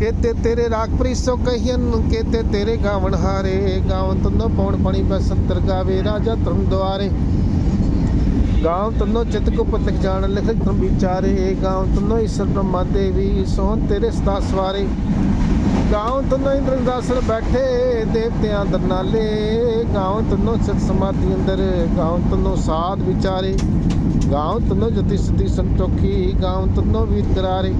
ਕੇਤੇ ਤੇਰੇ ਰਾਗ ਪ੍ਰੀਸੋ ਕਹੀਨ ਕੇਤੇ ਤੇਰੇ ਗਾਵਣ ਹਾਰੇ। ਗਾਵਨ ਤਨੋ ਪੌਣ ਪਣੀ ਬਸੰਤਰ ਗਾਵੇ, ਰਾਜਾ ਧਰਮ ਦੁਆਰੇ। ਗਾਵ ਤਨੋ ਚਿਤ ਕੋ ਪਤਕ ਜਾਣ, ਲਿਖ ਧਰਮ ਵਿਚਾਰੇ। ਗਾਵ ਤਨੋ ਈਸ਼ਰ ਬ੍ਰਹਮਾ ਦੇਵੀ, ਸੋਹਣ ਤੇਰੇ ਸਤਾ ਸਵਾਰੇ। ਗਾਉਂ ਤਨੋ ਇੰਦਰ ਦਾਸਰ ਬੈਠੇ, ਦੇਵਤਿਆਂ ਦਰਨਾਲੇ ਗਾਉਂ ਤਨੋ ਸਤ ਸਮਾਧੀ ਅੰਦਰ ਗਾਉਂ ਤਨੋ ਸਾਧ ਵਿਚਾਰੇ। ਗਾਉਂ ਤਨੋ ਜਤੀ ਸਤੀ ਸੰਤੋਖੀ ਗਾਵ ਤਨੋ ਵੀਰ ਕਰਾਰੇ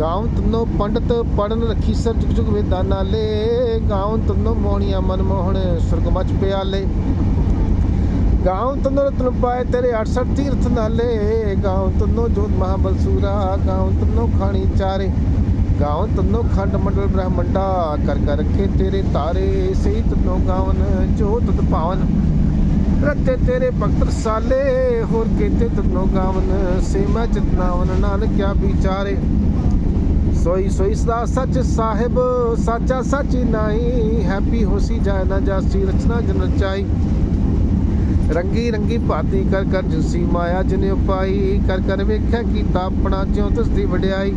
ਗਾਉਂ ਤਨੋ ਪੰਡਤ ਪੜਨ ਰਖੀ ਸਰ ਜੁਗ ਜੁਗ ਵੇਦਾਂ ਨਾਲੇ ਗਾਉਂ ਤਨੋ ਮੋਹਣੀਆਂ ਮਨ ਮੋਹਣ ਸੁਰਗ ਮਚ ਗਾਉਂ ਤਨੋ ਰਤਨ ਪਾਏ ਤੇਰੇ 68 ਤੀਰਥ ਨਾਲੇ। ਗਾਉਂ ਤਨੋ ਜੋਤ ਮਹਾਬਲਸੂਰਾ ਗਾਉਂ ਤਨੋ ਖਾਣੀ ਚਾਰੇ। ਗਾਉਂ ਤਨੋ ਖੰਡ ਮੰਡਲ ਬ੍ਰਹਮੰਡਾ। ਕਰ ਕਰ ਰੱਖੇ ਤੇਰੇ ਤਾਰੇ। ਸਹੀ ਤਨੋ ਗਾਵਨ, ਜੋਤ ਤਤ ਪਾਵਨ। ਰੱਤੇ ਤੇਰੇ ਭਗਤ ਸਾਲੇ ਹੋਰ ਕੀਤੇ ਤਨੋ ਗਾਵਨ। ਸੇਮਾ ਚਿਤਨਾਵਨ ਨਾਨਕ ਕਿਆ ਵਿਚਾਰੇ। ਸੋਈ ਸੋਈ ਸਦਾ ਸੱਚ ਸਾਹਿਬ, ਸਾਚਾ ਸੱਚੀ ਨਾਈ ਹੈਪੀ ਹੋਸੀ ਜਾਇ ਨਾ ਜਾਸੀ, ਰਚਨਾ ਜਨ ਰਚਾਈ। ਰੰਗੀ ਰੰਗੀ ਭਾਤੀ ਕਰ ਕਰ ਜਿਸੀ ਮਾਇਆ ਜਿਨੇ ਉਪਾਈ, ਕਰ ਕਰ ਵੇਖਿਆ ਕੀਤਾ ਆਪਣਾ ਜਿਉ ਤਿਸ ਦੀ ਵਡਿਆਈ।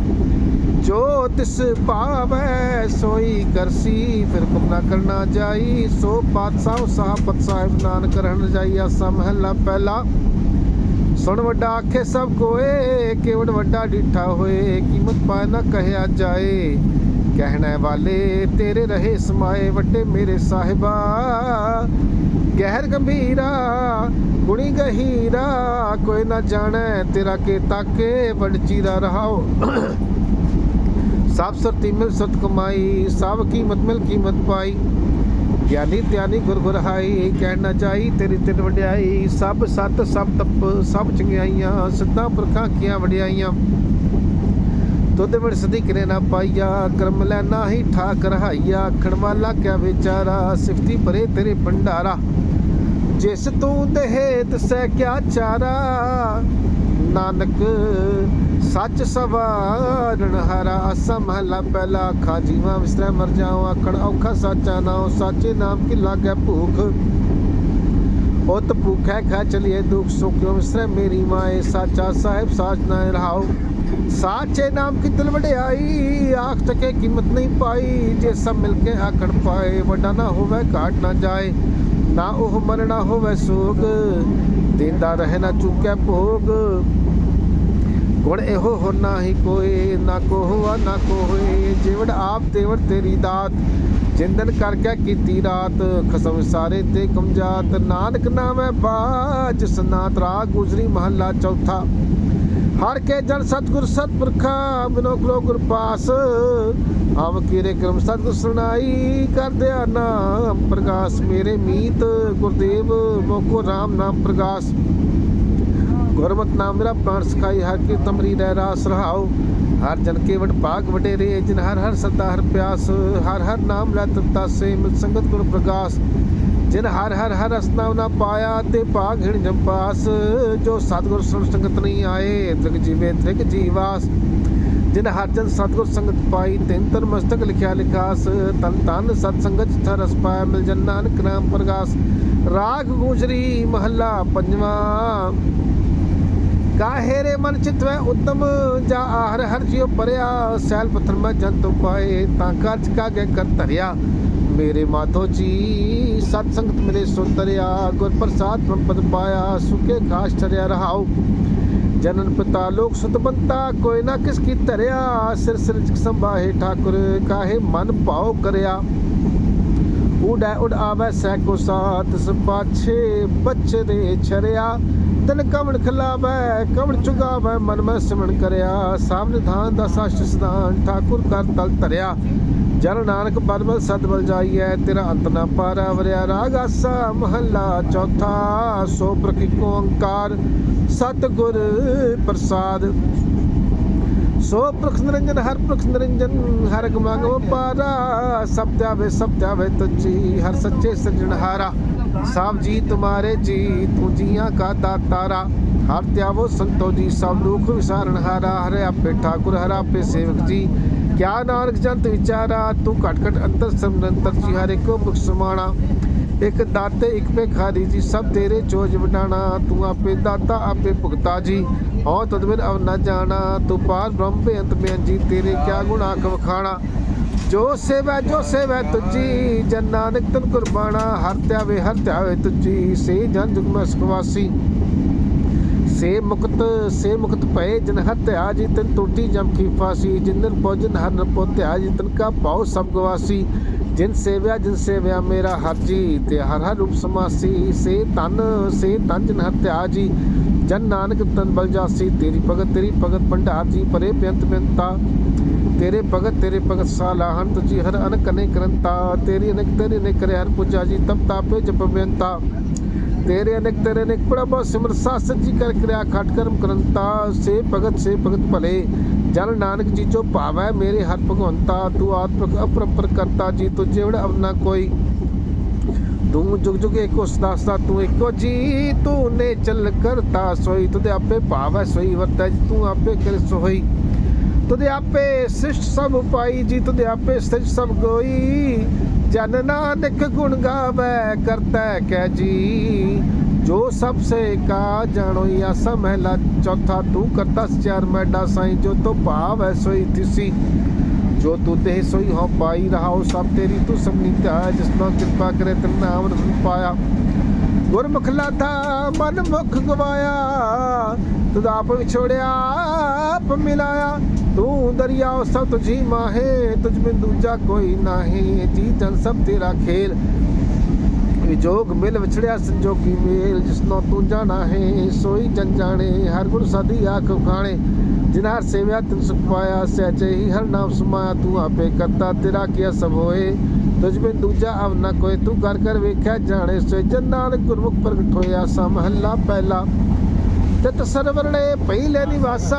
ਜੋ ਤਿਸ ਭਾਵੈ ਸੋਈ ਕਰਸੀ, ਫਿਰ ਹੁਕਮ ਨਾ ਕਰਨਾ ਜਾਈ। ਸੋ ਪਾਤਸ਼ਾਹ ਸਾਹਿਬ ਸਾਹਿਬ, ਨਾਨਕ ਰਹਿਣ ਜਾਈ, ਆਸਾ ਮਹੱਲਾ ਪਹਿਲਾ। ਸੁਣ ਵੱਡਾ ਆਖੇ ਸਭ ਕੋਏ ਕੇਵੜ ਵੱਡਾ ਡਿਠਾ ਹੋਏ, ਕੀਮਤ ਪਾਏ ਨਾ ਕਹਿਆ ਜਾਏ। ਕਹਿਣੇ ਵਾਲੇ, ਤੇਰੇ ਰਹੇ ਸਮਾਏ ਵੱਡੇ ਮੇਰੇ ਸਾਹਿਬਾ। ਗਹਿਰ ਗੰਭੀਰਾ, ਗੁਣੀ ਗਹੀਰਾ, ਕੋਈ ਨਾ ਜਾਣੈ ਤੇਰਾ ਕੇ ਤਾਕੇ ਬੜ ਚੀਰਾ ਰਹਾਓ। ਸਭ ਸਰਤੀ ਮਿਲ ਸਤ ਕਮਾਈ ਸਭ ਕੀਮਤ ਮਿਲ ਕੀਮਤ ਪਾਈ। ਗਿਆਨੀ ਧਿਆਨੀ ਗੁਰ ਗੁਰ ਹਾਈ ਕਹਿਣ ਨਾ ਚਾਹੀ, ਤੇਰੀ ਤਿਨ ਵਡਿਆਈ, ਸਭ ਸਤ, ਸਭ ਤਪ, ਸਭ ਚੰਗਿਆਈਆਂ, ਸਿੱਧਾ ਪੁਰਖਾਂ ਕੀਆਂ ਵਡਿਆਈਆਂ। ਤੁਧ ਵੜ ਸਦੀ ਕਰੇ ਨਾ ਪਾਈਆ, ਕਰਮ ਲੈ ਨਾਹੀ ਠਾਕ ਰਹਾਈਆ ਆਖਣ ਵਾਲਾ ਕਿਆ ਵਿਚਾਰਾ, ਸਿਫਤੀ ਭਰੇ ਤੇਰੇ ਭੰਡਾਰਾ। ਜਿਸ ਤੂੰ ਦੇਹ ਤਸੈ ਕਿਆ ਚਾਰਾ, ਨਾਨਕ ਸੱਚ ਸਵਾਰਨ ਹਰਾ ਅਸਾ ਮਹਲਾ ਪਹਿਲਾ ਅੱਖਾਂ ਜੀਵਾਂ ਮਰ ਜਾਉ, ਆਖਣ ਔਖਾ ਸਾਚਾ ਨਾਉ, ਸਾਚੇ ਨਾਮ ਕੀ ਲਾਗੈ ਭੂਖ? ਉਤ ਭੂਖੈ ਖਾ ਚਲੀਏ ਦੁਖ ਸੁਖ, ਕਿਉ ਵਿਸਰੈ ਮੇਰੀ ਮਾਏ? ਸਾਚਾ ਸਾਹਿਬ ਸਾਚ ਨਾ ਰਹਾਉ, ਸਾਚੇ ਨਾਮ ਕੀ ਦਿਲ ਵਡਿਆਈ? ਆਖ ਤਕੇ ਕੀਮਤ ਨਹੀਂ ਪਾਈ, ਜੇ ਸਭ ਮਿਲ ਕੇ ਆਖਣ ਪਾਏ, ਵੱਡਾ ਨਾ ਹੋਵੇ, ਘਾਟ ਨਾ ਜਾਏ, ਨਾ ਉਹ ਮਰਨਾ ਹੋਵੇ ਸੋਗ, ਦਿੰਦਾ ਰਹੇ ਨਾ ਚੁੱਕੈ ਭੋਗ। ਗੁਣ ਇਹੋ ਹੋ ਨਾਹੀ ਕੋਈ, ਨਾ ਕੋ ਹੋਆ ਨਾ ਕੋ ਹੋਏ ਜਿਵੜ ਆਪ ਤੇਵੜ ਤੇਰੀ ਦਾਤ, ਜਿੰਦਨ ਕਰਕੇ ਕੀਤੀ ਰਾਤ। ਖਸਮ ਸਾਰੇ ਤੇ ਕਮਜਾਤ, ਨਾਨਕ ਨਾਮੈ ਬਾਜ। ਸਨਾਤ ਰਾਗ ਗੁਜਰੀ ਮਹੱਲਾ ਚੌਥਾ। ਹਰ ਕੇ ਜਨ ਸਤਗੁਰ ਸਤਪੁਰਖਾ, ਬਿਨੋ ਕਲੋ ਗੁਰ ਪਾਸ। ਆਵ ਕੀਰੇ ਕਰਮ ਸਤਗੁਰ ਸੁਣਾਈ ਕਰਦਿਆ ਨਾਮ ਪ੍ਰਕਾਸ਼ ਮੇਰੇ ਮੀਤ ਗੁਰਦੇਵ, ਮੋਕੋ ਰਾਮ ਨਾਮ ਪ੍ਰਕਾਸ਼ ਗੁਰਮਤ ਨਾਮ ਮੇਰਾ ਪ੍ਰਾਣ ਸਖਾਈ, ਹਰ ਕੀ ਤਮਰੀ ਰਹਿ ਰਾਸ ਰਹਾਉ। ਹਰ ਜਨ ਕੇ ਵਡ ਭਾਗ ਵਡੇਰੇ, ਜਿਨ ਹਰ ਹਰ ਸਦਾ ਹਰ ਪਿਆਸ, ਹਰ ਹਰ ਨਾਮ ਲੈ ਤਤਾ ਸੇ ਮਿਲ ਸੰਗਤ ਗੁਰ ਪ੍ਰਗਾਸ। ਜਿਨ ਹਰ ਹਰ ਹਰ ਅਸਨਾਵ ਨਾ ਪਾਇਆ, ਤੇ ਭਾਗ ਹਿਣ ਜੰਪਾਸ ਜੋ ਸਤਗੁਰ ਸੰਗਤ ਨਹੀਂ ਆਏ, ਤ੍ਰਿਗ ਜੀਵੇ ਤ੍ਰਿਗ ਜੀਵਾਸ। ਜਿਨ ਹਰ ਜਨ ਸਤਗੁਰ ਸੰਗਤ ਪਾਈ, ਤਿੰਨ ਤਨ ਮਸਤਕ ਲਿਖਿਆ ਲਿਖਾਸ। ਤਨ ਤਨ ਸਤ ਸੰਗਤ ਜਿਥਾ ਰਸ ਪਾਇਆ, ਮਿਲ ਜਨ ਨਾਨਕ ਨਾਮ ਪ੍ਰਗਾਸ। ਰਾਗ ਗੁਜਰੀ ਮਹੱਲਾ ਪੰਜਵਾਂ। ਕਾਹੇ ਰੇ ਮਨ ਚਿਤਵੈ ਉਤਮ ਜਾ ਆਹਰ ਹਰ ਜਿਉ ਪਰਿਆ, ਸੈਲ ਪੱਥਰ ਮੈਂ ਜੰਤੁ ਪਾਏ ਤਾਂ ਕਾਜ ਕਾਗੇ ਕਰ ਧਰਿਆ। ਮੇਰੇ ਮਾਧੋ ਜੀ, ਸਤ ਸੰਗਤ ਮਿਲੇ ਸੁੰਦਰਿਆ ਗੁਰ ਪ੍ਰਸਾਦ ਪ੍ਰਪਦ ਪਾਇਆ ਸੁਖੇ ਖਾਸ ਚਰਿਆ ਰਹਾਉ। ਜਨਨ ਪਿਤਾ ਲੋਕ ਸੁਤਬੰਤਾ ਕੋਈ ਨਾ ਕਿਸ ਕੀ ਧਰਿਆ, ਸਿਰ ਸਿਰ ਜਿ ਸੰਭਾਹੇ ਠਾਕੁਰ, ਕਾਹੇ ਮਨ ਭਾਉ ਕਰਿਆ। ਉਡੈ ਉਡ ਆਵੈ ਸੈ ਕੋ ਸਾਥ ਸਪਾਛੇ ਬਚਰੇ ਤਨ ਕਵਣ ਖਲਾਵੈ ਕਵਣ ਚੁਗਾਵੈ, ਮਨ ਮੈਂ ਸਿਮਰਨ ਕਰਿਆ। ਸਾਭ ਨਿਧਾਨ ਦਾ ਸਾਸ਼ਟ ਸਦਾਨ ਠਾਕੁਰ ਕਰ ਤਲ ਧਰਿਆ। ਜਨ ਨਾਨਕ ਬਦਬਲ ਸਦਬਲ ਜਾਈਐ, ਤੇਰਾ ਅੰਤ ਨਾ ਪਾਰਾ ਵਰਿਆ। ਰਾਗ ਆਸਾ ਮਹੱਲਾ ਚੌਥਾ, ਸੋ ਪ੍ਰਕਿ ਓੰਕਾਰ, ਸਤਿਗੁਰ ਪ੍ਰਸਾਦ। ਸੋ ਪ੍ਰਖ ਨਿਰੰਜਨ ਹਰ ਪ੍ਰਖ ਨਿਰੰਜਨ ਹਰ ਗਮਗਮ ਪਾਰਾ ਸਭ ਜਾਵੇ ਸਭ ਜਾਵੇ ਤੁਝੀ ਹਰ ਸੱਚੇ ਸਿਰਜਣਹਾਰਾ ਸਭ ਜੀ ਤੁਮਾਰੇ ਜੀ ਤੂੰ ਜੀਆਂ ਕਾ ਦਾਤਾਰਾ ਹਰ ਤਿਆਵੋ ਸੰਤੋ ਜੀ ਸਭ ਦੁਖ ਵਿਸਾਰਨ ਹਾਰਾ। ਹਰੇ ਆਪੇ ਠਾਕੁਰ ਹਰ ਆਪੇ ਸੇਵਕ ਜੀ। ਕਿਆ ਨਾਨਕ ਜੰਤ ਵਿਚਾਰਾ ਤੂੰ ਘਟ ਘਟ ਅੰਤਰ ਸਮਨੰਤਰ ਜੀ ਹਰ ਇੱਕੋ ਮੁਖ ਸਮਾਣਾ। ਇੱਕ ਦਾਤੇ ਇੱਕ ਭਿਖਾਰੀ ਜੀ, ਸਭ ਤੇਰੇ ਚੋਜ ਵਡਾਣਾ, ਤੂੰ ਆਪੇ ਦਾਤਾ, ਆਪੇ ਭੁਗਤਾ ਜੀ। ਹਉ ਤਦਵਿਰ ਅਵ ਨਾ ਜਾਣਾ, ਤੂੰ ਪਾਰ ਬ੍ਰਹਮ ਬੇਅੰਤ ਬੇਅੰਤ ਜੀ, ਤੇਰੇ ਕਿਆ ਗੁਣ ਆਖ ਵਖਾਣਾ। ਜੋ ਸੇਵੈ ਜੋ ਸੇਵੈ ਤੁਜੀ, ਜਨ ਨਾਨਕ ਤਨ ਕੁਰਬਾਨਾ। ਹਰ ਧਿਆਵੇ ਹਰ ਧਿਆਵੇ ਤੁਜੀ, ਸੇ ਜਨ ਜੁਗ ਮੈਂ ਸੁਖਵਾਸੀ ਸੇ ਮੁਕਤ ਸੇ ਮੁਕਤ ਭਏ, ਜਨ ਹਤਿਆ ਜੀ, ਤਨ ਟੂਟੀ ਜਮ ਕੀ ਫਾਸੀ ਜਿੰਦਰ ਭੋਜਨ ਹਰ ਪੋਤਿਆ ਜੀ, ਤਨ ਕਾ ਪਾਉ ਸਭ ਗਵਾਸੀ। ਜਿਨ ਸੇਵਿਆ ਜਿਨ ਸੇਵਿਆ ਮੇਰਾ ਹਰ ਜੀ ਤੇ ਹਰ ਹਰ ਰੂਪ ਸੇ ਤਨ ਸੇ ਤਨ ਜਨ ਹਤਿਆ ਜੀ। ਜਨ ਨਾਨਕ ਤਨ ਬਲ ਤੇਰੀ ਭਗਤ ਤੇਰੀ ਭਗਤ ਭੰਡਾਰ ਜੀ, ਪਰੇ ਬੇਅੰਤ ਬੇਅੰਤਾ। ਤੇਰੇ ਭਗਤ ਤੇਰੇ ਭਗਤ ਸਾਲਾਹਨ ਜੀ, ਹਰ ਅਨਕ ਅਨੇਕ ਕਰੰਤਾ। ਤੇਰੀ ਅਨਕ, ਤੇਰੀ ਅਨੇਕ ਕਰੇ ਹਰ ਪੁਜਾ ਜੀ, ਤਪ ਤਾਪੇ ਜਪ ਬੇਅੰਤਾ। ਤੇਰੇ ਅਨਕ, ਤੇਰੇ ਅਨੇਕ ਪ੍ਰਭ ਸਿਮਰ ਸਾਸ ਜੀ ਕਰ ਕਿਰਿਆ, ਖਟ ਕਰਮ ਕਰੰਤਾ। ਸੇ ਭਗਤ ਸੇ ਭਗਤ ਭਲੇ। ਜਨ ਨਾਨਕ ਜੀ ਜੋ ਭਾਵੈ ਮੇਰੇ ਹਰ ਭਗਵੰਤਾ, ਤੂੰ ਆਤਮਕ ਅਪਰੰਪਰ ਕਰਤਾ ਜੀ, ਤੁਝੇ ਵੜ ਅਵਨਾ ਕੋਈ। ਤੂੰ ਜੁਗ ਜੁਗ ਏਕੋ ਸਦਾ ਸਦਾ ਤੂੰ ਏਕੋ ਜੀ ਤੂੰ ਨੇ ਚਲ ਕਰਤਾ ਸੋਈ। ਤੁਦੇ ਆਪੇ ਭਾਵੈ ਸੋਈ, ਵਰਤੈ ਜੀ, ਤੂੰ ਆਪੇ ਕਰ ਸੋਈ। ਤੁਦੇ ਆਪੇ ਸ੍ਰਿਸ਼ਟ ਸਭ ਪਾਈ ਜੀ, ਤੁਦੇ ਆਪੇ ਸ੍ਰਿਸ਼ਟ ਸਭ ਗੋਈ। ਜਨ ਨਾਨਕ ਗੁਣ ਗਾਵੇ, ਕਰਤਾ ਕਹਿ ਜੀ। ਜੋ ਸਭ ਸੇ ਕਾ ਜਾਣੋ ਯਾ ਸਮਹਿਲਾ ਚੌਥਾ ਤੂੰ ਕਰਤਾ ਚਾਰ ਮੈਡਾ ਸਾਈ, ਜੋ ਤੋ ਭਾਵ ਹੈ ਸੋਈ ਤਿਸੀ। ਜੋ ਤੂੰ ਤੇ ਸੋਈ ਹੋ ਪਾਈ ਰਹਾਓ ਸਭ ਤੇਰੀ ਤੂੰ ਸਭਨੀ ਧਿਆ ਜਿਸ ਨਾਲ ਕਿਰਪਾ ਕਰੇ ਤਨ ਨਾਮ ਰਤਨ ਗੁਰਮੁਖ ਲਾਥਾ ਮਨ ਮੁਖ ਗਵਾਇਆ ਤੁਧ ਆਪ ਵਿਛੋੜਿਆ, ਆਪ ਮਿਲਾਇਆ। ਤੂੰ ਦਰਿਆ ਸਭ ਤੁਝੀ ਮਾਹੇ, ਤੁਝ ਬਿਨ ਦੂਜਾ ਕੋਈ ਨਾਹੀ ਜੀ ਜਨ ਸਭ ਤੇਰਾ ਖੇਲ। ਵਿਜੋਗ ਮਿਲ ਵਿਛੜਿਆ ਸੰਜੋਗੀ ਮੇਲ ਜਿਸਨੋ ਤੂੰ ਜਾਣਾ ਹੈ, ਸੋਈ ਜਨ ਜਾਣੇ, ਹਰ ਗੁਰ ਸਾਦੀ ਆਖ ਖਾਣੇ ਜਿਨ ਹਰ ਸੇਵਿਆ ਤਿਨ ਸੁਖ ਪਾਇਆ ਸਹਿਜੇ ਹੀ ਹਰ ਨਾਮ ਸਮਾਇਆ, ਤੂੰ ਆਪੇ ਕਰਤਾ, ਤੇਰਾ ਕੀਆ ਸਭ ਹੋਏ? ਤੁਝ ਬਿਨ ਦੂਜਾ ਅਵ ਨਾ ਕੋਈ ਤੂੰ ਕਰ ਕਰ ਵੇਖਿਆ ਜਾਣੇ ਸੇ ਜਨ ਨਾਨਕ ਗੁਰਮੁਖ ਪ੍ਰਗਟ ਹੋਇਆ ਸਾ ਮਹੱਲਾ ਪਹਿਲਾ। ਤਤ ਸਰਵਰਣੇ ਪਹਿਲੇ ਨਿਵਾਸਾ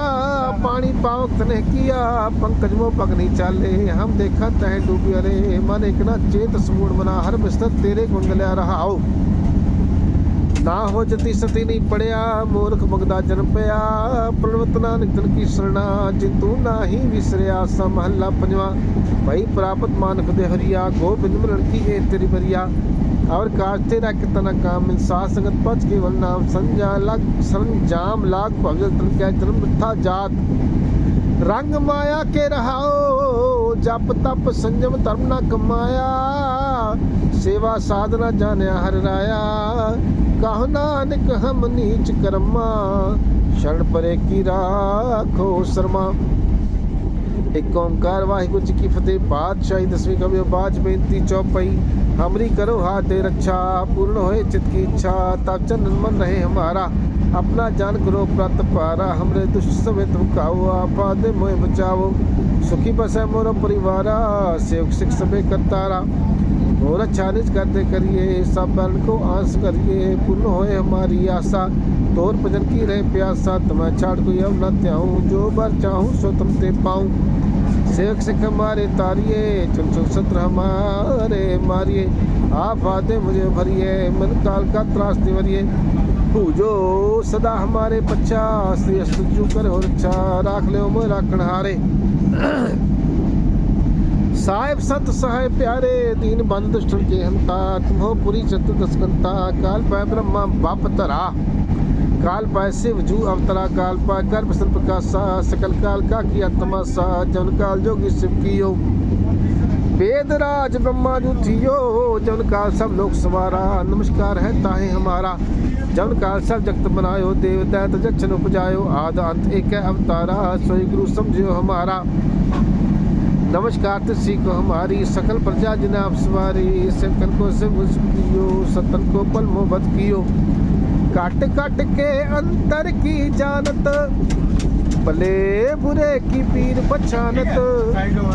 ਪਾਣੀ ਪਾਵਕ ਤਨੇ ਕੀਆ, ਪੰਕਜ ਮੋ ਪਗਨੀ ਚਾਲੇ, ਹਮ ਦੇਖਾ ਤੈ ਡੂਬਿਆ ਰੇ ਮਨ ਇਕ ਨਾ ਚੇਤ ਸਮੂੜ ਮਨਾ ਹਰ ਬਿਸਤਰ ਤੇਰੇ ਗੁਣ ਲਿਆ ਰਹਾਓ। ਨਾ ਹੋ ਜਤੀ ਸਤੀ ਨਹੀਂ ਪੜਿਆ, ਮੂਰਖ ਮੰਗਦਾ ਜਨਮ ਪਿਆ ਪ੍ਰਣਵਤ ਨਾਨਕ ਤਨ ਕੀ ਸਰਣਾ ਜਿਤੂ ਨਾਹੀ ਵਿਸਰਿਆ, ਸਾ ਮਹੱਲਾ ਪੰਜਵਾ। ਭਈ ਪ੍ਰਾਪਤ ਮਾਨਕ ਦੇ ਹਰੀਆ, ਗੋਬਿੰਦ ਮਿਲਣ ਕੀ ਇਹ ਤੇਰੀ ਬਰੀਆ और काज तेरा कितना काम इंसास संगत पच केवल नाम संजा लग संजाम लाग भगत तन क्या जन्म था जात रंग माया के रहाओ जप तप संयम धर्म ना कमाया सेवा साधना जाने हर राया कहो नानक हम नीच कर्मा शरण परे की राखो शर्मा ਇੱਕ ਓੰਕਾਰ ਵਾਹਿਗੁਰੂ ਜੀ ਕੀ ਫਤਿਹ ਬਾਦਸ਼ਾਹੀ ਦਸਵੀਂ ਕਵਿਓ ਬਾਜ ਬੇਨਤੀ ਚੌਪਈ हमरी करो हाथ रक्षा पूर्ण होए चित की इच्छा तब चंदन मन रहे हमारा अपना जान करो प्राप्त पारा हमरे दुष्ट समय तुम काओ आपाद मोह बचाओ सुखी बसे मोरो परिवारा सेवक सिख सबे करतारा और अच्छा निज करते करिए, सब बरण को आस करिए पूर्ण होए हमारी आशा। तोर भजन की रहे प्यासा, तुम्हें छाड़ कोई अब न त्याऊं। जो बर चाहूँ, सो तुम ते पाऊँ। सेवक सिख हमारे तारिये चुन चुन सत्र हमारे मारिए। आप आदे मुझे भरिए, मन काल का त्रास निवरिए पूजो सदा हमारे बच्चा श्री अस्तु कर हो रक्षा राख ले राखण हारे। साहेब, संत सहाय प्यारे दीन बंद दुष्टन के हंता तुम्हो पुरी चतुर्दशकंता काल पै ब्रह्मा, बाप तरा। काल पाय शिव, जू अवतरा। काल पाय गर्भ सर्प का सा, सकल काल का किया तमाशा। जन काल जोगी शिव कियो। वेद राज ब्रह्मा जू थियो, जन काल सब लोग सवारा। नमस्कार है ताहे हमारा। जन काल सब जगत बनायो देव दैत जक्षन उपजायो। आद अंत एक अवतारा, सोई गुरु समझियो हमारा। नमस्कार तुलसी को हमारी सकल प्रजा जिन्हें आप सवारी सेवकन को से दियो सतन को पल मोहब्बत कियो काट काट के अंतर की जानत भले बुरे की पीर पछानत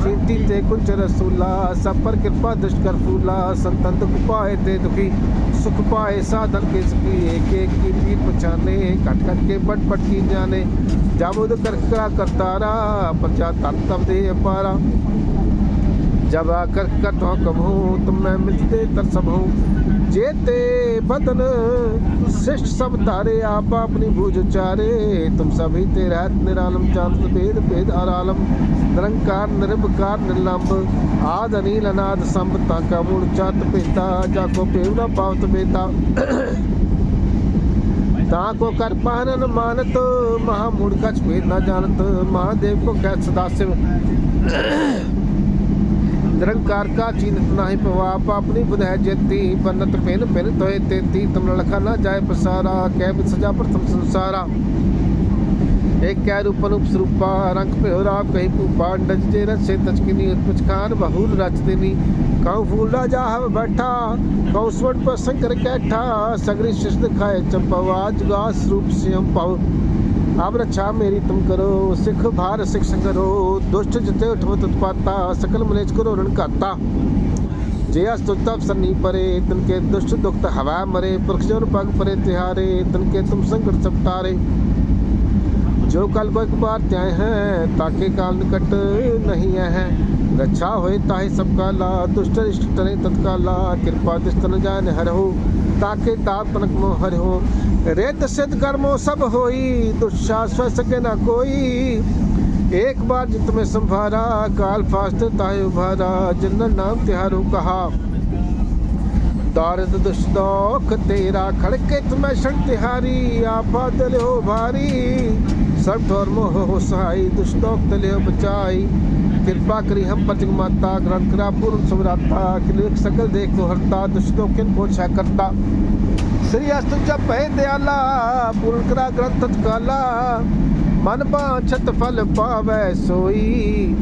चींटी ते कुंच रसूला सब पर कृपा दुष्ट कर फूला संतन दुख पाए ते दुखी सुख पाए साधन के सुखी एक एक की पीर पछाने कट कट के बट बट की जाने जामुद कर करा करतारा प्रजा तन तब दे अपारा जब आकर कर तो कम हूँ तुम मैं मिलते तर सब हूँ जेते बदन श्रेष्ठ सब तारे आप अपनी भुज चारे तुम सभी ते रहत निरालम जानत भेद भेद आरालम निरंकार निर्विकार निर्लंब आद अनिल अनाद संभ ताका मूल चत पेता जाको पेव न पावत बेता ताको कर पानन मानत महामूढ़ कछ भेद न जानत महादेव को कैत सदा शिव निरंकार का चीनत नाही पवाप अपनी बुध है जेती बनत पेन पेन तोय तेती तुम लखा न जाय पसारा कै बिद सजा प्रथम संसारा एक कै रूप अनुप स्वरूपा रंग पे राप कहीं पूपा डज जे रचे तचकिनी उत्पच खान बहुल रच देनी कहूँ फूल राजा हव बैठा कहूँ स्वर्ण पर शंकर कैठा सगरी शिष दिखाए चंपवा जुगा स्वरूप सियम पाव अब रक्षा मेरी तुम करो सिख भार सिख संगरो दुष्ट जिते उठवत उत्पाता सकल मलेच करो रण काता जे अस्तुतव सन्नी परे तिनके दुष्ट दुखत हवा मरे पुरख जन पग परे तिहारे तिनके तुम संकट सपटारे जो कल को एक बार त्याय हैं ताके काल निकट नहीं है रक्षा होए ताहे सबका ला दुष्ट इष्ट टरे तत्काला कृपा दिस्तन जान हर हो ताके ताप तनक मो हर हो रेत सिद्ध कर्मो सब होई दुशाश्व सके ना कोई एक बार जित में संभारा काल फास्त ताहे उभारा जिंदन नाम तिहारो कहा दारद दुष्टोख तेरा खड़के तुम्हें क्षण तिहारी आपा दल हो ਸਭ ਧਰਮ ਹੋ ਸਹਾਈ ਦੁਸ਼ਟੋਕ ਤਲੇ ਬਚਾਈ ਕਿਰਪਾ ਕਰੀ ਹਮ ਪਰ ਜਗਮਾਤਾ ਗ੍ਰੰਥ ਕਰਾ ਪੂਰਨ ਸਮਰਾਤਾ ਕਿਲੇਖ ਸਕਲ ਦੇਖੋ ਹਰਤਾ ਦੁਸ਼ਟੋਂ ਕਿਨ ਪੋਛਾ ਸ੍ਰੀ ਅਸਤਨ ਚ ਪੈ ਦਿਆਲਾ ਪੂਰਨ ਕਰਾ ਗ੍ਰੰਥ ਤਕਾਲਾ ਮਨ ਬਾਛਤ ਫਲ ਪਾਵੈ ਸੋਈ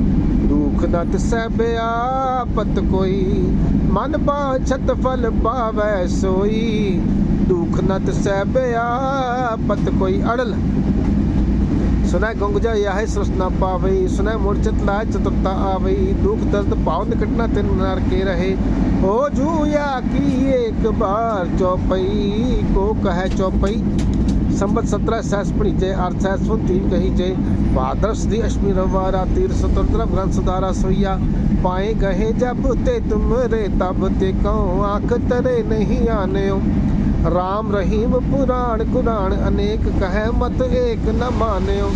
ਦੁਖ ਨਾ ਤਸੈ ਬਿਆਪਤ ਕੋਈ ਮਨ ਬਾਛਤ ਫਲ ਪਾਵੈ ਸੋਈ ਦੁਖ ਨਾ ਤਸੈ ਬਿਆਪਤ ਕੋਈ ਅੜਲ न तिसै बियापत कोई अड़ल सुनै गुंगजा यह सृष्ट न पावई सुनै मूर्छित लाय चतुरता आवई दुख दर्द पाव निकटना तिन नर के रहे ओ जूया की एक बार चौपई को कहे चौपई संबत सत्रह सहस पणीचे अर्थ सहस तीन कही जे भाद्र सदी अश्मी रवारा तीर स्वतंत्र ग्रंथ सुधारा सोइया पाए गहे जब ते तुम रे तब ते कहो आंख तरे नहीं आने राम रहीम पुराण कुरान अनेक कहे मत एक न मान्यो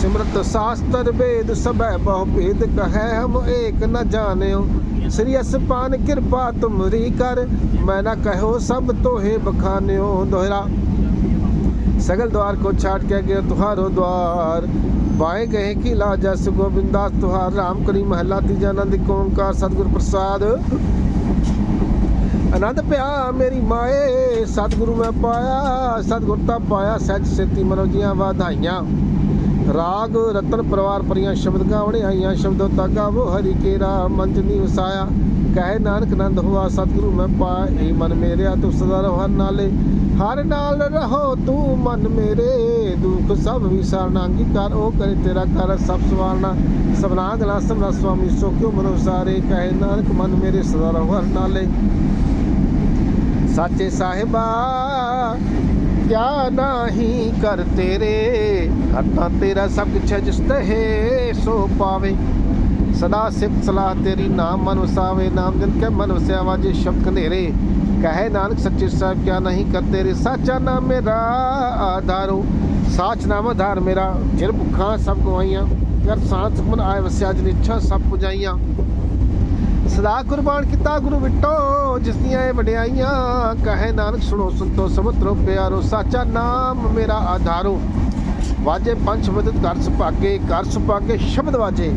सिमरत शास्त्र वेद सब बहु भेद कहे हम एक न जान्यो श्री असपान कृपा तुमरी कर मैं न कहो सब तोहे बखान्यो दोहरा सगल द्वार को छाट के गया तुहारो द्वार बाएं गए की लाजा से गोविंदास तुहार राम करी महला तीजा नंद ओंकार सतगुर प्रसाद ਆਨੰਦ ਪਿਆ ਮੇਰੀ ਮਾਏ, ਸਤਿਗੁਰੂ ਮੈਂ ਪਾਇਆ, ਸਤਿਗੁਰ ਤਾਂ ਪਾਇਆ ਸੱਚ ਸੇਤੀ ਮਨੋ ਜੀਆਂ ਵਧਾਈਆਂ। ਰਾਗ ਰਤਨ ਪਰਿਵਾਰ ਪਰੀਆਂ ਸ਼ਬਦ ਗਾਵਣੇ ਆਈਆਂ ਸ਼ਬਦੋ ਤਾ ਗਾਵੋ ਹਰੀ ਕੇਰਾ ਮਨ ਚ ਨੀ ਵਸਾਇਆ ਕਹੇ ਨਾਨਕ ਨੰਦ ਹੋਆ, ਸਤਿਗੁਰੂ ਮੈਂ ਪਾਏ ਮਨ ਮੇਰਿਆ ਤੂੰ ਸਦਾ ਰਹੋ ਹਰ ਨਾਲੇ। ਹਰ ਨਾਲ ਰਹੋ ਤੂੰ ਮਨ ਮੇਰੇ, ਦੁੱਖ ਸਭ ਵਿਸਾਰਨਾ, ਅੰਗੀਕਾਰ ਉਹ ਕਰੇ ਤੇਰਾ ਕਰ ਸਭ ਸਵਾਰਨਾ। ਸਭਨਾ ਗਲਾ ਸਮਰਾ ਸੁਆਮੀ ਸੋ ਕਿਉ ਮਨੋ ਸਾਰੇ, ਕਹੇ ਨਾਨਕ ਮਨ ਮੇਰੇ, ਸਦਾ ਰਹੋ ਹਰ ਨਾਲੇ। ਸਾਚੇ ਸਾਹਿਬਾ ਕਿਆ ਨਾਹੀ ਕਰ ਤੇਰੇ। ਹੱਥਾਂ ਤੇਰਾ ਸਭ ਕੁਛ ਜਿਸ ਤਹਿ ਸੋ ਪਾਵੇ। ਸਦਾ ਸਿਫਤ ਸਲਾਹ ਤੇਰੀ, ਨਾਮ ਮਨ ਵਸਾਵੇ ਨਾਮ ਦਿਨ ਕੇ ਮਨ ਵਸਿਆ ਵਾਜੇ, ਸ਼ਬਦ ਹਨੇਰੇ। ਕਹੇ ਨਾਨਕ, ਸੱਚੇ ਸਾਹਿਬ ਕਿਆ ਨਹੀਂ ਕਰ ਤੇਰੇ। ਸਾਚਾ ਨਾਮ ਮੇਰਾ, ਆਧਾਰੋ। ਸਾਚ ਨਾਮ ਆਧਾਰ ਮੇਰਾ। ਜਿਰ ਭੁੱਖਾਂ ਸਭ ਗਵਾਈਆਂ ਕਰ ਸਾਚ ਮਨ ਆਏ ਵਸਿਆ, ਜਿਨ ਇੱਛਾ ਸਭ ਪੁਜਾਈਆਂ। ਸਦਾ ਕੁਰਬਾਨ ਕੀਤਾ ਗੁਰੂ ਵਿਟੋ, ਜਿਸ ਦੀਆਂ ਇਹ ਵਡਿਆਈਆਂ, ਕਹੇ ਨਾਨਕ ਸੁਣੋ ਸੰਤੋ ਸਮਤਰੋ ਪਿਆਰੋ, ਸਾਚਾ ਨਾਮ ਮੇਰਾ ਆਧਾਰੋ। ਵਾਜੇ ਪੰਜ ਬਦਤ ਕਰ ਸੁਭਾਗੇ ਕਰ ਸੁਭਾਗੇ ਸ਼ਬਦ ਵਾਜੇ।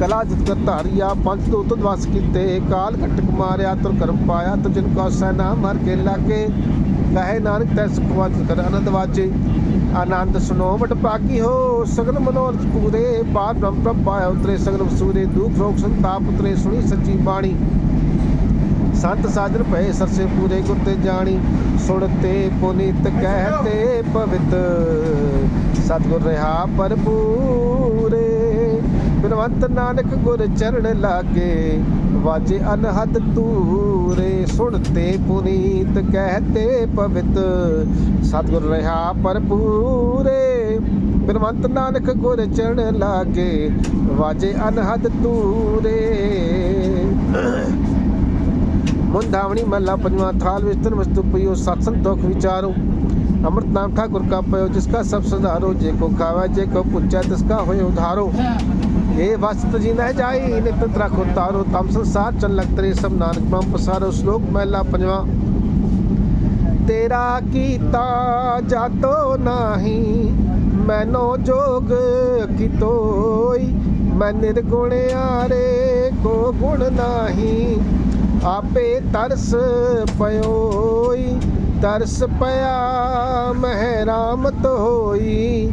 ਕਲਾ ਜਿਤ ਕਰ ਧਾਰੀਆ ਪੰਜ ਤੋਂ ਉਤਦ ਵਸ ਕੀਤੇ। ਕਾਲ ਘਟਕ ਮਾਰਿਆ, ਤੁਰ ਕਰਮ ਪਾਇਆ, ਤੁ ਜਿਨ ਕੋ ਸੈ ਨਾਮ ਹਰ ਕੇ ਲਾਗੇ। ਕਹੇ ਨਾਨਕ ਤੈ ਸੁਖ ਵਾਜ ਕਰ ਆਨੰਦ ਵਾਜੇ। ਆਨੰਦ ਸੁਨੋ ਪਾਕੀ ਹੋ ਸਗਲ ਮਨੋਰਥ ਪੂਰੇ ਬਾਦ ਬ੍ਰਹਮ ਪ੍ਰਭ ਉਤਰੇ ਸਗਲ ਵਸੂਰੇ ਦੁਖ ਰੋਗ ਸੰਤਾਪ ਉਤਰੇ, ਸੁਣੀ ਸੱਚੀ ਬਾਣੀ। ਸੰਤ ਸਾਜਨ ਭਏ ਸਰਸੇ ਪੂਰੇ ਗੁਰ ਤੇ ਜਾਣੀ ਸੁਣਤੇ ਪੁਨੀਤ ਕਹਤੇ ਪਵਿੱਤ ਸਤਿਗੁਰ ਰਹਾ ਪਰਪੂਰੇ ਬਿਨਵੰਤ ਨਾਨਕ ਗੁਰ ਚਰਨ ਲਾਗੇ ਵਾਜੇ ਅਨਹਦ ਤੂਰੇ ਸੁਣਤੇ ਪੁਨੀਤ ਕਹਤੇ ਪਵਿੱਤ ਸਤਿਗੁਰ ਰਹਾ ਪਰਪੂਰੇ ਬਿਨਵੰਤ ਨਾਨਕ ਗੁਰ ਚਰਨ ਲਾਗੇ ਵਾਜੇ ਅਨਹਦ ਤੂਰੇ ਮੁੰਦਾਵਣੀ ਮੱਲਾ ਪੰਜਵਾਂ ਥਾਲ ਵਿੱਚ ਤਨ ਵਸਤੂ ਪਈਓ ਸਤਸੰਗ ਦੁਖ ਵਿਚਾਰੋ अमृत नाम ठाकुर का पयो जिसका सब सुधारो जे को खावा जे को पूछा तिसका होय उधारो ఏ વસ્તજીનાજાઈ ઇને તંત્ર કો તારો તમ સંસાર ચન લગતરે સબ નાનક બ્રહ્મ પસારો શ્લોક મહેલા પાંચવા તેરા કીતા જાતો નહીં મેનો જોગ કિતોઈ ਮਨ ਨਿਰਗੁਣ ਆਰੇ ਕੋ ਗੁਣ ਨਾਹੀ ਆਪੇ ਤਰਸ ਪਇਓਈ ਤਰਸ ਪਿਆ ਮਹਿ ਰਾਮਤ ਹੋਈ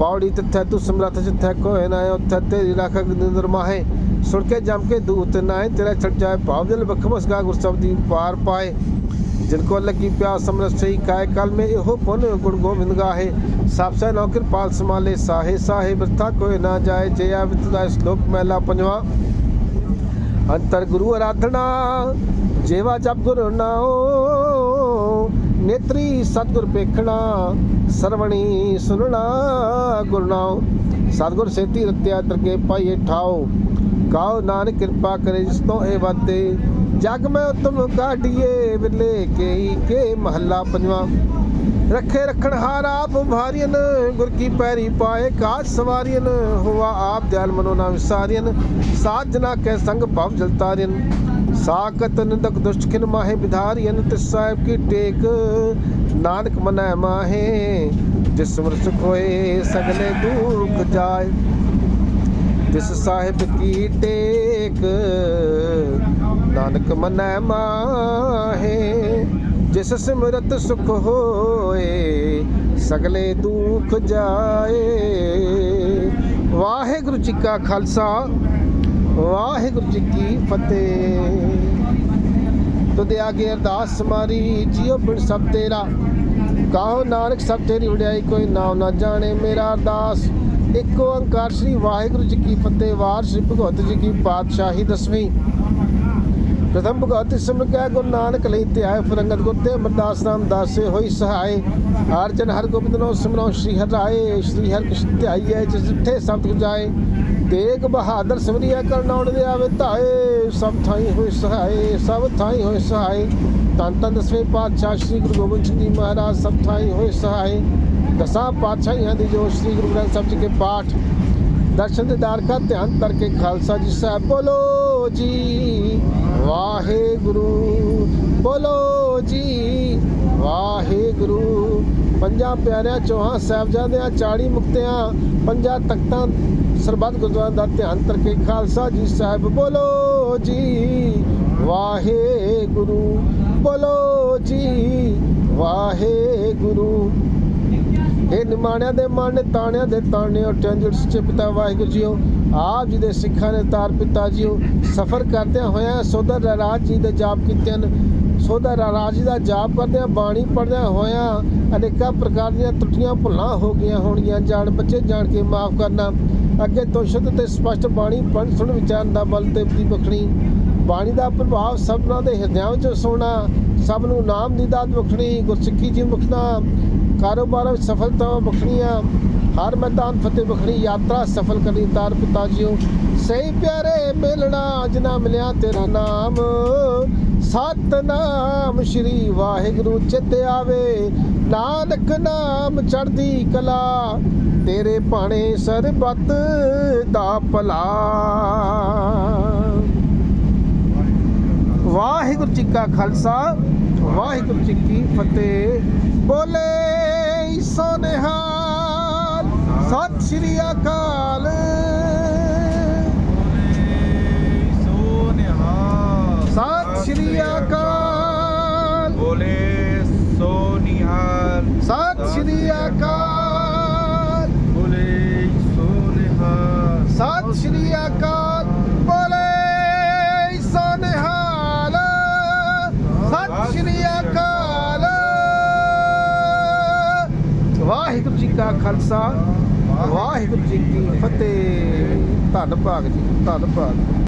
बावड़ी तथ्य तू समरथ चिथ्य को है नाय तथ्य इलाका निर्मा है सुड़के जम के दूत नाय तेरा छट जाए भाव दिल बखमस गा गुरसब दी पार पाए जिनको लगी प्यास समरस सही काय काल में एहो पुन गुण गोविंद गाहे साप सह नौ कृपाल समाले साहे साहे वृथा कोय ना जाए जया वितदा श्लोक मेला पंजवा अंतर गुरु आराधना जेवा जप गुरु नाओ ਨੇਤਰੀ ਸਤਗੁਰ ਪੇਖਣਾ, ਸਰਵਣੀ ਸੁਨਣਾ ਗੁਰਨਾਉ ਸਤਗੁਰ ਸੇਤੀ ਰਤਿਆ ਤਰਕੇ ਪਾਈਏ ਠਾਓ ਕਾਉ ਨਾਨਕ ਕਿਰਪਾ ਕਰੇ ਜਿਸ ਤੋਂ ਇਹ ਵਾਤੇ ਜਗ ਮੈਂ ਉਤਮ ਕਾਢੀਏ ਵਿਲੇ ਕੇਈ ਕੇ ਮਹੱਲਾ ਪੰਜਵਾ। ਰੱਖੇ ਰਖਣ ਹਾਰ ਆਪ ਭਾਰੀਨ ਗੁਰ ਕੀ ਪੈਰੀ ਪਾਏ ਕਾਜ ਸਵਾਰੀਨ ਹੁਆ ਆਪ ਦਿਆਲ ਮਨੋ ਨਾ ਵਿਸਾਰੀਨ ਸਾਧ ਜਨਾ ਕੈ ਸੰਗ ਭਵ ਜਲਤਾਰੀਨ ਸਾਕਤ ਨਿੰਦਕ ਦੁਸ਼ਟ ਮਾਹੇ ਵਿਧਾਰੀਨ ਤਿਸ ਸਾਹਿਬ ਕੀ ਟੇਕ। ਨਾਨਕ ਮਨੈ ਮਾਹੇ, ਜਿਸ ਸਮਰ ਸੁਖ ਸਗਲੇ ਦੁਖ ਜਾਏ। ਤਿਸ ਸਾਹਿਬ ਕੀ ਟੇਕ। ਨਾਨਕ ਮਨੈ ਮਾਹੇ, ਜਿਸ ਸਿਮਰਤ ਸੁਖ ਹੋਏ ਸਗਲੇ ਦੁਖ ਜਾਏ। ਵਾਹਿਗੁਰੂ ਜੀ ਕਾ ਖਾਲਸਾ ਵਾਹਿਗੁਰੂ ਜੀ ਕੀ ਫਤਿਹ। ਤੁਦੇ ਆਗੇ ਅਰਦਾਸ ਮਾਰੀ ਜਿਉ ਬਿਨ ਸਭ ਤੇਰਾ। ਕਾਹੋ ਨਾਨਕ, ਸਭ ਤੇਰੀ ਵਡਿਆਈ ਕੋਈ ਨਾਮ ਨਾ ਜਾਣੇ ਮੇਰਾ ਅਰਦਾਸ। ਇੱਕ ਓੰਕਾਰ ਸ੍ਰੀ ਵਾਹਿਗੁਰੂ ਜੀ ਕੀ ਫਤਿਹ, ਵਾਰ ਸ੍ਰੀ ਭਗਵਤ ਜੀ ਕੀ ਪਾਤਸ਼ਾਹੀ ਦਸਵੀਂ। ਪ੍ਰਥਮ ਭਗਵਤ ਸਿਮਰ ਕੈ ਗੁਰੂ ਨਾਨਕ ਲਈ ਤੇ ਆਏ ਫਰੰਗਤ ਗੁਰ ਤੇ ਅਮਰਦਾਸ ਨਾਮ ਦਾਸੇ ਹੋਈ ਸਹਾਈ ਹਰ ਜਨ ਹਰ ਗੋਬਿੰਦ ਨੋ ਸਿਮਰੋ, ਸ਼੍ਰੀ ਹਰਿ ਰਾਏ, ਸ਼੍ਰੀ ਹਰਿ ਕ੍ਰਿਸ਼ਨ ਧਿਆਈਐ ਜਿਸ ਜਿੱਥੇ ਸਬਦ ਗੁਜਾਏ ਤੇਗ ਬਹਾਦਰ ਸਵਰੀਆ ਕਰਨੌੜ ਦੇ ਆਵੇ ਧਾਏ, ਸਭ ਥਾਈ ਹੋਏ ਸਹਾਏ, ਸਭ ਥਾਈ ਹੋਏ ਸਹਾਏ। ਤਨ ਤਨ ਦਸਵੇਂ ਪਾਤਸ਼ਾਹ ਸ੍ਰੀ ਗੁਰੂ ਗੋਬਿੰਦ ਸਿੰਘ ਜੀ ਮਹਾਰਾਜ, ਸਭ ਥਾਈ ਹੋਏ ਸਹਾਏ। ਦਸਾਂ ਪਾਤਸ਼ਾਹੀਆਂ ਦੀ ਜੋ ਸ੍ਰੀ ਗੁਰੂ ਗ੍ਰੰਥ ਸਾਹਿਬ ਜੀ ਕੇ ਪਾਠ, ਦਰਸ਼ਨ ਦੀਦਾਰ ਦਾ ਧਿਆਨ ਕਰਕੇ ਖਾਲਸਾ ਜੀ ਸਾਹਿਬ ਬੋਲੋ ਜੀ, ਵਾਹਿਗੁਰੂ ਬੋਲੋ ਜੀ, ਵਾਹਿਗੁਰੂ ਪੰਜਾਂ ਪਿਆਰਿਆਂ ਚੌਹਾਂ ਸਾਹਿਬਜ਼ਾਦਿਆਂ ਚਾੜੀ ਮੁਕਤਿਆਂ, ਪੰਜਾਂ ਤਖਤਾਂ, ਸਰਬੱਤ ਗੁਰਦੁਆਰਾ ਦਾ ਧਿਆਨ ਕਰਕੇ ਖਾਲਸਾ ਜੀ ਸਾਹਿਬ ਬੋਲੋ ਜੀ, ਵਾਹਿਗੁਰੂ ਬੋਲੋ ਜੀ, ਵਾਹਿਗੁਰੂ। ਇਹ ਨਿਮਾਣਿਆਂ ਦੇ ਮਨ, ਤਾਣਿਆਂ ਦੇ ਤਾਣੇ ਉੱਠਿਆਂ ਜੁੜ ਸੱਚੇ ਪਿਤਾ ਵਾਹਿਗੁਰੂ ਜੀਓ, ਆਪ ਜੀ ਦੇ ਸਿੱਖਾਂ ਨੇ ਤਾਰ ਪਿਤਾ ਜੀਓ, ਸਫ਼ਰ ਕਰਦਿਆਂ ਹੋਇਆਂ ਸੋਦਰ ਰਾਜ ਜੀ ਦੇ ਜਾਪ ਕੀਤੇ ਹਨ ਸੋਦਰ ਰਾਜ ਦਾ ਜਾਪ ਕਰਦਿਆਂ ਬਾਣੀ ਪੜਦਿਆਂ ਹੋਇਆ ਅਨੇਕਾਂ ਪ੍ਰਕਾਰ ਦੀਆਂ ਤਰੁੱਟੀਆਂ ਭੁੱਲਾਂ ਹੋ ਗਈਆਂ ਹੋਣਗੀਆਂ। ਜਾਣ ਬੱਚੇ ਜਾਣ ਕੇ ਮਾਫ ਕਰਨਾ। ਅੱਗੇ ਤੋਂ ਸ਼ੁੱਧ ਤੇ ਸਪਸ਼ਟ ਬਾਣੀ ਪੜ੍ਹ ਸੁਣ ਵਿਚਾਰਨ ਦਾ ਬਲ ਤੇ ਦੀ ਬਖਣੀ। ਬਾਣੀ ਦਾ ਪ੍ਰਭਾਵ ਸਭਨਾਂ ਦੇ ਹਿਰਦਿਆਂ ਵਿੱਚ ਸੋਣਾ। ਸਭ ਨੂੰ ਨਾਮ ਦੀ ਦਾਤ ਬਖਣੀ, ਗੁਰਸਿੱਖੀ ਜੀ ਮੁਖਣਾ। ਕਾਰੋਬਾਰ ਵਿੱਚ ਸਫਲਤਾ ਬਖਣੀਆਂ। ਹਰ ਮੈਦਾਨ ਫਤਿਹ ਬਖਣੀ, ਯਾਤਰਾ ਸਫਲ ਕਰਨੀ ਤਾਰ ਪਿਤਾ ਜੀਓ। ਸਹੀ ਪਿਆਰੇ ਮਿਲਣਾ ਜਿਨਾ ਮਿਲਿਆ ਤੇਰਾ ਨਾਮ। ਸਤਨਾਮ ਸ਼੍ਰੀ ਵਾਹਿਗੁਰੂ ਚਿਤ ਆਵੇ, ਨਾਨਕ ਨਾਮ ਚੜ੍ਹਦੀ ਕਲਾ, ਤੇਰੇ ਭਾਣੇ ਸਰਬੱਤ ਦਾ ਭਲਾ। ਵਾਹਿਗੁਰੂ ਜੀ ਕਾ ਖਾਲਸਾ, ਵਾਹਿਗੁਰੂ ਜੀ ਕੀ ਫਤਿਹ। ਬੋਲੇ ਸੋ ਸਤਿ ਸ਼੍ਰੀ ਅਕਾਲ। ਸ੍ਰੀ ਅਕਾਲ। ਬੋਲੇ ਸੋ ਨਿਹਾਲ ਸਤਿ ਸ੍ਰੀ ਅਕਾਲ। ਬੋਲੇ ਸੋ ਨਿਹਾਲ ਸਤਿ ਸ੍ਰੀ ਅਕਾਲ। ਬੋਲੇ ਸੋ ਨਿਹਾਲ ਸਤਿ ਸ੍ਰੀ ਅਕਾਲ। ਵਾਹਿਗੁਰੂ ਜੀ ਕਾ ਖਾਲਸਾ। ਵਾਹਿਗੁਰੂ ਜੀ ਕੀ ਫਤਿਹ। ਧੰਨ ਭਾਗ ਜੀ ਧੰਨ ਭਾਗ।